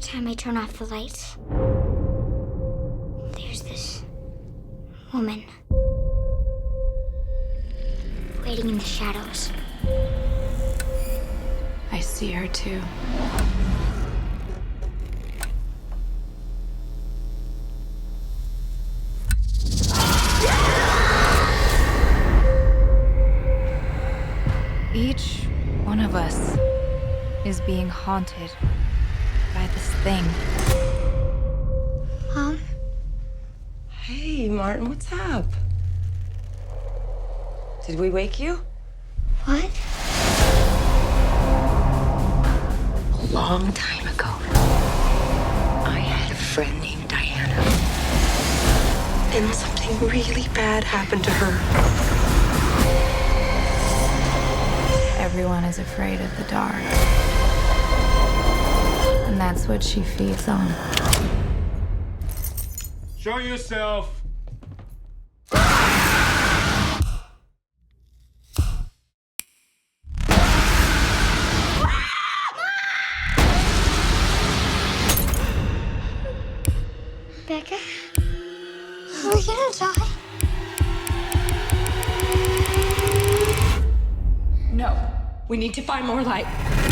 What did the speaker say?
time I turn off the lights, there's this woman waiting in the shadows. I see her too. Each one of us is being haunted by this thing. Mom, Hey, Martin, what's up? Did we wake you? what? A long time ago, I had a friend named Diana. And something really bad happened to her. Everyone is afraid of the dark. And that's what she feeds on. Show yourself. Becca? Are we gonna die? No, we need to find more light.